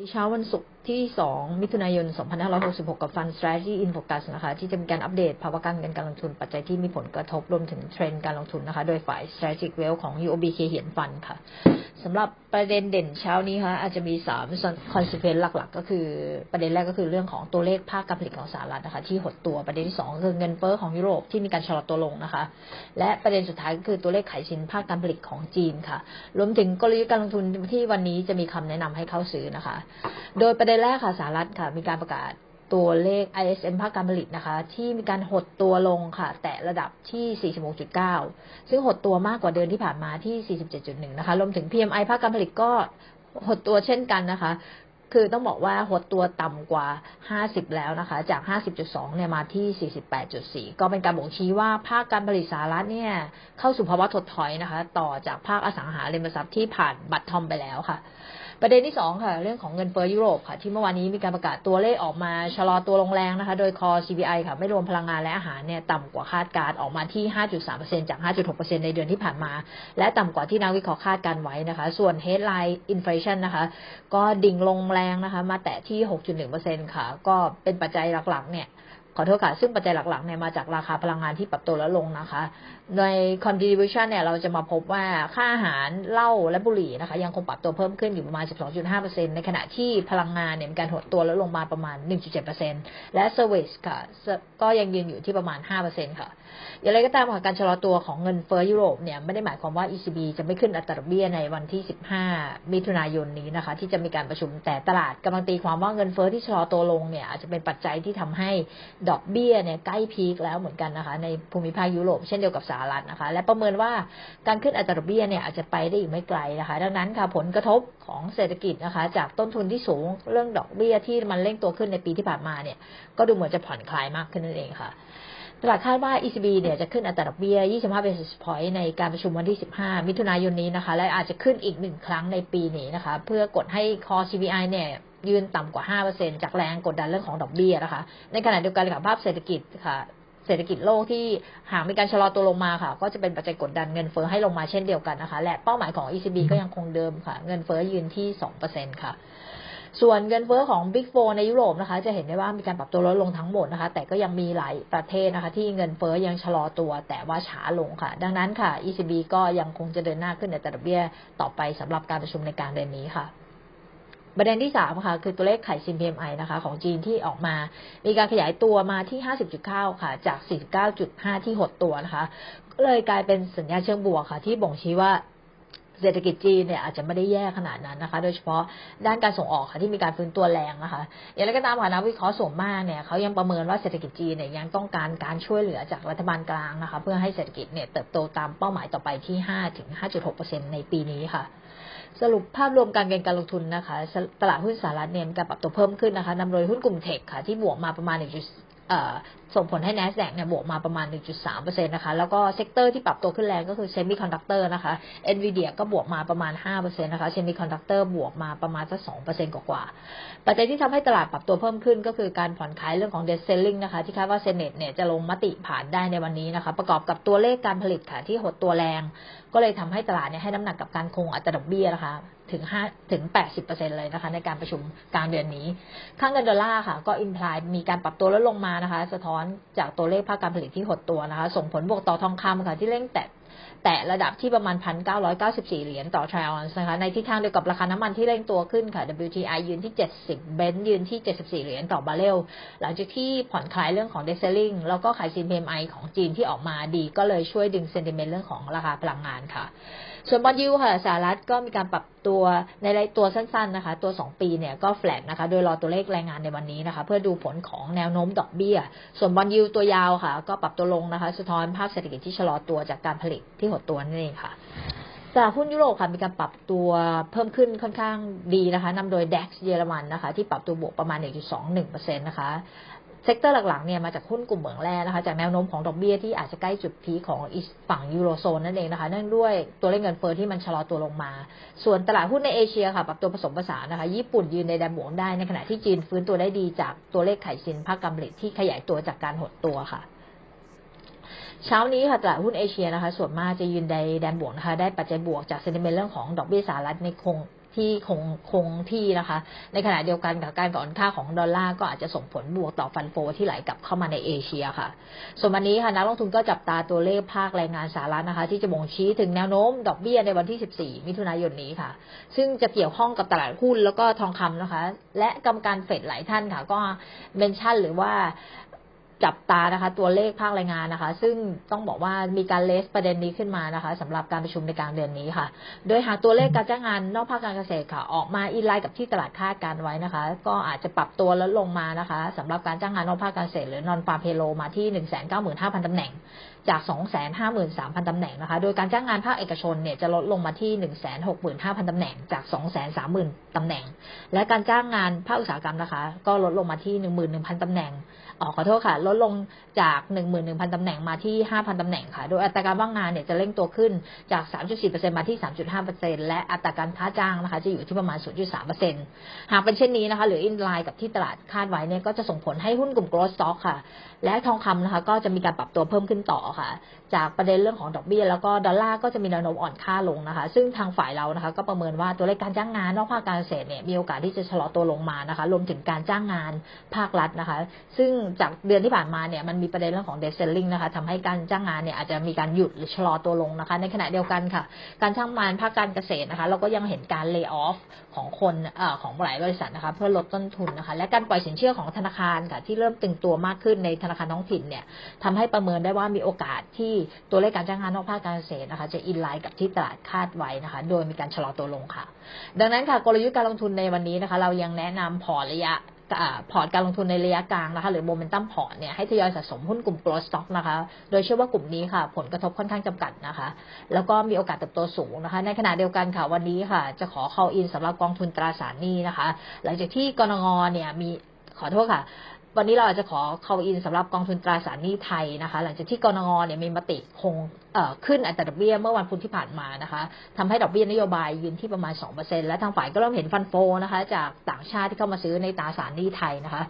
ในเช้าวันศุกร์ที่ 2 มิถุนายน 2566 กับ Fund Strategy in Focus นะคะ ที่จะมีการอัปเดตภาวะการเงินการลงทุนปัจจัยที่มีผลกระทบรวมถึงเทรนด์การลงทุนนะคะ โดยฝ่าย Strategic Wealth ของ UOB เคเหียนฟันค่ะสำหรับประเด็นเด่นเช้านี้ค่ะอาจจะมี3 consequence หลักๆ ก็คือ ประเด็นแรกก็คือเรื่องของตัวเลขภาคการผลิตของสหรัฐนะคะ ที่หดตัวประเด็นที่2คือเงินเฟ้อของยุโรปที่มีการชะลอตัวลงนะคะ และประเด็นสุดท้ายก็คือตัวเลขขายสินภาคการผลิตของจีนค่ะ รวมถึงกลยุทธ์การลงทุนที่วันนี้จะมีคำแนะนำให้เข้าซื้อนะคะโดยประเด็นแรกค่ะสหรัฐค่ะ มีการประกาศตัวเลข ISM ภาคการผลิตนะคะ ที่มีการหดตัวลงค่ะ แตะระดับที่ 46.9 ซึ่งหดตัวมากกว่าเดือนที่ผ่านมาที่ 47.1 นะคะ รวมถึง PMI ภาคการผลิตก็หดตัวเช่นกันนะคะ คือต้องบอกว่าหดตัวต่ำกว่า 50 แล้วนะคะ จาก 50.2 เนี่ยมาที่ 48.4 ก็เป็นการบ่งชี้ว่าภาคการผลิตสหรัฐเนี่ยเข้าสู่ภาวะถดถอยนะคะ ต่อจากภาคอสังหาริมทรัพย์ที่ผ่านบัตรทอมไปแล้วค่ะ ประเด็นที่สองค่ะ เรื่องของเงินเฟ้อยุโรปค่ะ ที่เมื่อวานนี้มีการประกาศตัวเลขออกมาชะลอตัวลงแรงนะคะ โดยคอ CPI ค่ะ ไม่รวมพลังงานและอาหารเนี่ยต่ำกว่าคาดการออกมาที่ 5.3%จาก 5.6%ในเดือนที่ผ่านมา และต่ำกว่าที่นักวิเคราะห์คาดการไว้นะคะ ส่วน headline inflation นะคะ ก็ดิ่งลงแรงนะคะ มาแตะที่ 6.1%ค่ะ ก็เป็นปัจจัยหลักๆเนี่ย ขอโทษค่ะ ซึ่งปัจจัยหลักๆเนี่ยมาจากราคาพลังงานที่ปรับตัวลดลงนะคะ ใน contribution เนี่ยเราจะมาพบว่าค่าอาหารเหล้าและบุหรี่นะคะ ยังคงปรับตัวเพิ่มขึ้นอยู่ประมาณ 12.5%ในขณะที่พลังงานเนี่ยมีการหดตัวลดลงมาประมาณ 1.7%และ service ค่ะก็ยังยืนอยู่ที่ประมาณ 5%ค่ะ อย่างไรก็ตามค่ะการชะลอตัวของเงินเฟ้อยุโรปเนี่ยไม่ได้หมายความว่า ECB จะไม่ขึ้นอัตราดอกเบี้ยในวันที่ 15 มิถุนายนนี้นะคะ ที่จะมีการประชุมแต่ตลาดกำลังตีความว่าเงินเฟ้อที่ชะลอตัวลงเนี่ยอาจจะเป็นปัจจัยที่ทำให้ดอกเบี้ยเนี่ยใกล้พีคแล้วเหมือนกันนะคะ ในภูมิภาคยุโรปเช่นเดียวกับสหรัฐนะคะ และประเมินว่าการขึ้นอัตราดอกเบี้ยเนี่ยอาจจะไปได้อีกไม่ไกลนะคะ ดังนั้นค่ะผลกระทบของเศรษฐกิจนะคะ จากต้นทุนที่สูงเรื่องดอกเบี้ยที่มันเร่งตัวขึ้นในปีที่ผ่านมาเนี่ยก็ดูเหมือนจะผ่อนคลายมากขึ้นนั่นเองค่ะ ตลาดคาดว่า ECB เนี่ยจะขึ้นอัตราดอกเบี้ย 25 basis point ในการประชุมวันที่ 15 มิถุนายนนี้นะคะ และอาจจะขึ้นอีกหนึ่งครั้งในปีนี้นะคะ เพื่อกดให้ core CPI เนี่ยยืนต่ำกว่า 5%จากแรงกดดันเรื่องของดอกเบี้ยนะคะ ในขณะเดียวกันค่ะภาพเศรษฐกิจค่ะเศรษฐกิจโลกที่หากมีการชะลอตัวลงมาค่ะ ก็จะเป็นปัจจัยกดดันเงินเฟ้อให้ลงมาเช่นเดียวกันนะคะ และเป้าหมายของ ECB ก็ยังคงเดิมค่ะ เงินเฟ้อยืนที่ 2%ค่ะ ส่วนเงินเฟ้อของ Big 4ในยุโรปนะคะ จะเห็นได้ว่ามีการปรับตัวลดลงทั้งหมดนะคะ แต่ก็ยังมีหลายประเทศนะคะ ที่เงินเฟ้อยังชะลอตัว แต่ว่าช้าลงค่ะ ดังนั้นค่ะ ECB ก็ยังคงจะเดินหน้าขึ้นในตราดเบี้ยต่อไปสำหรับการประชุมในกลางเดือนนี้ค่ะประเด็นที่สามค่ะคือตัวเลขไข่ซิน PMI นะคะของจีนที่ออกมา มีการขยายตัวมาที่ 50.9 ค่ะ จาก 49.5 ที่หดตัวนะคะก็เลยกลายเป็นสัญญาณเชิงบวกค่ะ ที่บ่งชี้ว่า เศรษฐกิจจีนเนี่ยอาจจะไม่ได้แย่ขนาดนั้นนะคะ โดยเฉพาะด้านการส่งออกค่ะที่มีการฟื้นตัวแรงนะคะอย่างไรก็ตามค่ะนักวิเคราะห์ส่วนมากเนี่ยเขายังประเมินว่าเศรษฐกิจจีนเนี่ยยังต้องการการช่วยเหลือจากรัฐบาลกลางนะคะเพื่อให้เศรษฐกิจเนี่ยเติบโตตามเป้าหมายต่อไปที่5ถึง5.6%ในปีนี้ค่ะสรุปภาพรวมการเก็งการลงทุนนะคะ ตลาดหุ้นสหรัฐเนี่ยมีการปรับตัวเพิ่มขึ้นนะคะนำโดยหุ้นกลุ่มเทคค่ะที่บวกมาประมาณ 1. ส่งผลให้ NASDAQ เนี่ยบวกมาประมาณ 1.3%นะคะ แล้วก็เซกเตอร์ที่ปรับตัวขึ้นแรงก็คือเซมิคอนดักเตอร์นะคะ NVIDIA ก็บวกมาประมาณ 5%นะคะเซมิคอนดักเตอร์บวกมาประมาณสัก 2%กว่าๆปัจจัยที่ทำให้ตลาดปรับตัวเพิ่มขึ้นก็คือการผ่อนคลายเรื่องของ debt ceiling นะคะ ที่คาดว่าเซเนตเนี่ยจะลงมติผ่านได้ในวันนี้นะคะ ประกอบกับตัวเลขการผลิตค่ะที่หดตัวแรง ก็เลยทำให้ตลาดเนี่ยให้น้ำหนักกับการคงอัตราดอกเบี้ยนะคะ ถึง5ถึง 80%เลยนะคะ ในการประชุมกลางเดือนนี้ ค่างเงินดอลลาร์ค่ะ ก็อินพลายมีการปรับตัวลดลงมานะคะ สะท้อนจากตัวเลขภาคการผลิตที่หดตัวนะคะ ส่งผลบวกต่อทองคำค่ะที่เร่งแตะ แต่ระดับที่ประมาณ 1,994 เหรียญต่อทริออนซ์นะคะ ในทิศทางเดียวกับราคาน้ำมันที่เร่งตัวขึ้นค่ะ WTI ยืนที่ 70 เบนซ์ยืนที่ 74 เหรียญต่อบาร์เรล หลังจากที่ผ่อนคลายเรื่องของเดซเซลลิงแล้วก็ขายซิน PMI ของจีนที่ออกมาดี ก็เลยช่วยดึงเซนติเมนต์เรื่องของราคาพลังงานค่ะ ส่วนบอลยูค่ะสหรัฐก็มีการปรับตัวในรายตัวสั้นๆนะคะ ตัว 2 ปีเนี่ยก็แฟลกนะคะ โดยรอตัวเลขรายงานในวันนี้นะคะ เพื่อดูผลของแนวโน้มดอกเบี้ย ส่วนบอลยูตัวยาวค่ะ ก็ปรับตัวลงนะคะ สะท้อนภาพเศรษฐกิจที่ชะลอตัวจากการผลิตที่หดตัวนั่นเองค่ะตลาดหุ้นยุโรปค่ะมีการปรับตัวเพิ่มขึ้นค่อนข้างดีนะคะนำโดย DAX เยอรมันนะคะ ที่ปรับตัวบวกประมาณ 1.21%นะคะเซกเตอร์หลักๆเนี่ยมาจากหุ้นกลุ่มเหมืองแร่นะคะจากแนวโน้มของดอกเบี้ยที่อาจจะใกล้จุดพีของฝั่งยูโรโซนนั่นเองนะคะเนื่องด้วยตัวเลขเงินเฟ้อที่มันชะลอตัวลงมา ส่วนตลาดหุ้นในเอเชียค่ะปรับตัวผสมผสานนะคะ ญี่ปุ่นยืนในแดนบวกได้ในขณะที่จีนฟื้นตัวได้ดีจากตัวเลขไข่ซินภาคการผลิตที่ขยายตัวจากการหดตัวค่ะ เช้านี้ค่ะตลาดหุ้นเอเชียนะคะ ส่วนมากจะยืนในแดนบวกนะคะ ได้ปัจจัยบวกจากเซนิเมนต์เรื่องของดอกเบี้ยสหรัฐในคงที่คงคงที่นะคะ ในขณะเดียวกันกับการก่อนค่าของดอลลาร์ก็อาจจะส่งผลบวกต่อฟันโฟที่ไหลกลับเข้ามาในเอเชียค่ะ ส่วนวันนี้ค่ะนักลงทุนก็จับตาตัวเลขภาคแรงงานสหรัฐนะคะ ที่จะบ่งชี้ถึงแนวโน้มดอกเบี้ยในวันที่ 14 มิถุนายนนี้ค่ะ ซึ่งจะเกี่ยวข้องกับตลาดหุ้นแล้วก็ทองคำนะคะ และกรรมการเฟดหลายท่านค่ะ ก็เมนชั่นหรือว่า จับตานะคะ ตัวเลขภาคแรงงานนะคะ ซึ่งต้องบอกว่ามีการเลสประเด็นนี้ขึ้นมานะคะสำหรับการประชุมในกลางเดือนนี้ค่ะ โดยหากตัวเลขการจ้างงานนอกภาคการเกษตรค่ะ ออกมาอินไลน์กับที่ตลาดคาดการไว้นะคะ ก็อาจจะปรับตัวลดลงมานะคะสำหรับการจ้างงานนอกภาคการเกษตรหรือนอนฟาร์มเพโลมาที่ 195,000ตำแหน่ง จาก 253,000ตำแหน่งนะคะ โดยการจ้างงานภาคเอกชนเนี่ยจะลดลงมาที่ 165,000ตำแหน่ง จาก 230,000ตำแหน่ง และการจ้างงานภาคอุตสาหกรรมนะคะ ก็ลดลงมาที่ 11,000ตำแหน่งออขอโทษค่ะลดลงจาก 11,000 ตำแหน่งมาที่ 5,000 ตำแหน่งค่ะ โดยอัตราการว่างงานเนี่ยจะเร่งตัวขึ้นจาก 3.4%มาที่ 3.5%และอัตราการค้าจ้างนะคะจะอยู่ที่ประมาณ 0.3%หากเป็นเช่นนี้นะคะหรืออินไลน์กับที่ตลาดคาดไว้เนี่ยก็จะส่งผลให้หุ้นกลุ่ม growth stock ค่ะ และทองคำนะคะก็จะมีการปรับตัวเพิ่มขึ้นต่อค่ะ จากประเด็นเรื่องของดอกเบี้ยแล้วก็ดอลลาร์ก็จะมีแนวโน้มอ่อนค่าลงนะคะ ซึ่งทางฝ่ายเรานะคะ ก็ประเมินว่าตัวเลขการจ้างงานนอกภาคการเกษตรเนี่ยมีโอกาสที่จะชะลอตัวลงมานะคะ รวมถึงการจ้างงานภาครัฐนะคะ ซึ่งจากเดือนที่ผ่านมาเนี่ยมันมีประเด็นเรื่องของเดซเซลลิงนะคะทำให้การจ้างงานเนี่ยอาจจะมีการหยุดหรือชะลอตัวลงนะคะ ในขณะเดียวกันค่ะ การจ้างงานภาคการเกษตรนะคะ เราก็ยังเห็นการเลิกออฟของคนเอ่อของหลายบริษัทนะคะ เพื่อลดต้นทุนนะคะ และการปล่อยสินเชื่อของธนาคารค่ะที่เริ่มตึงตัวมากขึ้นในธนาคารท้องถิ่นเนี่ยทำให้ประเมินได้ว่ามีโอกาสที่ตัวเลขการจ้างงานนอกภาคการเกษตรนะคะ จะอินไลน์กับที่ตลาดคาดไว้นะคะ โดยมีการชะลอตัวลงค่ะ ดังนั้นค่ะกลยุทธ์การลงทุนในวันนี้นะคะ เรายังแนะนำพอระยะ พอร์ตการลงทุนในระยะกลางนะคะหรือโมเมนตัมพอร์ตเนี่ยให้ทยอยสะสมหุ้นกลุ่ม growth stock นะคะ โดยเชื่อว่ากลุ่มนี้ค่ะ ผลกระทบค่อนข้างจำกัดนะคะ แล้วก็มีโอกาสเติบโตสูงนะคะ ในขณะเดียวกันค่ะวันนี้ค่ะ จะขอ call in สำหรับกองทุนตราสารหนี้นะคะ หลังจากที่กรงงเนี่ยมีขอโทษค่ะวันนี้เราอาจจะขอ call in สำหรับกองทุนตราสารหนี้ไทยนะคะ หลังจากที่กรงงเนี่ยมีมติคงเอ่อ ขึ้นอัตราดอกเบี้ยเมื่อวันพุธที่ผ่านมานะคะทำให้ดอกเบี้ยนโยบายยืนที่ประมาณ 2%และทางฝ่ายก็เริ่มเห็นฟันโฟนะคะ จากต่างชาติที่เข้ามาซื้อในตราสารหนี้ไทยนะคะ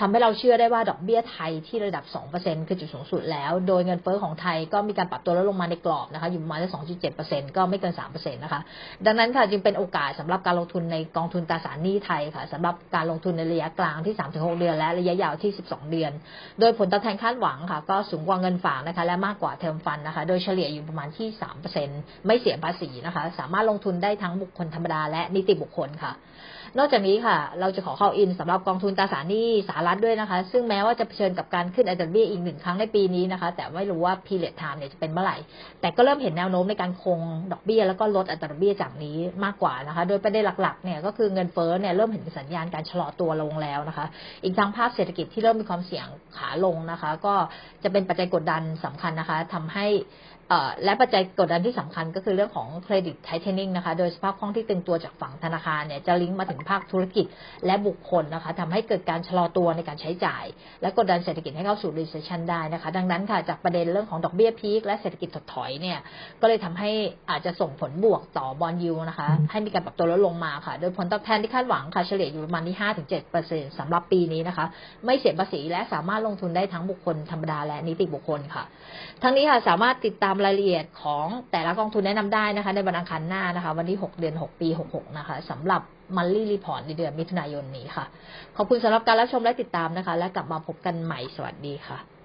ทำให้เราเชื่อได้ว่าดอกเบี้ยไทยที่ระดับ 2%คือจุดสูงสุดแล้ว โดยเงินเฟ้อของไทยก็มีการปรับตัวลดลงมาในกรอบนะคะอยู่ประมาณ2.7%ก็ไม่เกิน 3%นะคะ ดังนั้นค่ะจึงเป็นโอกาสสำหรับการลงทุนในกองทุนตราสารหนี้ไทยค่ะสำหรับการลงทุนในระยะกลางที่ 3-6 เดือน และระยะยาวที่ 12 เดือน โดยผลตอบแทนคาดหวังค่ะ ก็สูงกว่าเงินฝากนะคะ และมากกว่าเทอมฟันนะคะ โดยเฉลี่ยอยู่ประมาณที่ 3%ไม่เสียภาษีนะคะ สามารถลงทุนได้ทั้งบุคคลธรรมดาและนิติบุคคลค่ะ นอกจากนี้ค่ะ เราจะขอเข้าอินสำหรับกองทุนตราสารหนี้สหรัฐด้วยนะคะ ซึ่งแม้ว่าจะเผชิญกับการขึ้นอัตราดอกเบี้ยอีกหนึ่งครั้งในปีนี้นะคะ แต่ไม่รู้ว่า period time เนี่ยจะเป็นเมื่อไหร่ แต่ก็เริ่มเห็นแนวโน้มในการคงดอกเบี้ยแล้วก็ลดอัตราดอกเบี้ยจากนี้มากกว่านะคะ โดยประเด็นหลักๆเนี่ยก็คือเงินเฟ้อเนี่ยเริ่มเห็นสัญญาณการชะลอตัวลงแล้วนะคะ อีกทั้งภาพเศรษฐกิจที่เริ่มมีความเสี่ยงขาลงนะคะ ก็จะเป็นปัจจัยกดดันสำคัญนะคะทำให้และปัจจัยกดดันที่สำคัญก็คือเรื่องของเครดิตไทเทนิ่งนะคะ โดยสภาพคล่องที่ตึงตัวจากฝั่งธนาคารเนี่ยจะลิงก์มาถึงภาคธุรกิจและบุคคลนะคะทำให้เกิดการชะลอตัวในการใช้จ่าย และกดดันเศรษฐกิจให้เข้าสู่ recession ได้นะคะ ดังนั้นค่ะจากประเด็นเรื่องของดอกเบี้ยพีคและเศรษฐกิจถดถอยเนี่ยก็เลยทำให้อาจจะส่งผลบวกต่อบอลยูนะคะ ให้มีการปรับตัวลดลงมาค่ะ โดยผลตอบแทนที่คาดหวังค่ะเฉลี่ยอยู่ประมาณที่5-7%สำหรับปีนี้นะคะ ไม่เสียภาษีและสามารถลงทุนได้ทั้งบุคคลธรรมดาและนิติบุคคลค่ะ ทั้งนี้ค่ะสามารถติดตามรายละเอียดของแต่ละกองทุนแนะนำได้นะคะ ในวันอังคารหน้านะคะ วันที่ 6 เดือน 6 ปี 66 นะคะสำหรับมันลี่รีพอร์ตในเดือนมิถุนายนนี้ค่ะ ขอบคุณสำหรับการรับชมและติดตามนะคะ และกลับมาพบกันใหม่สวัสดีค่ะ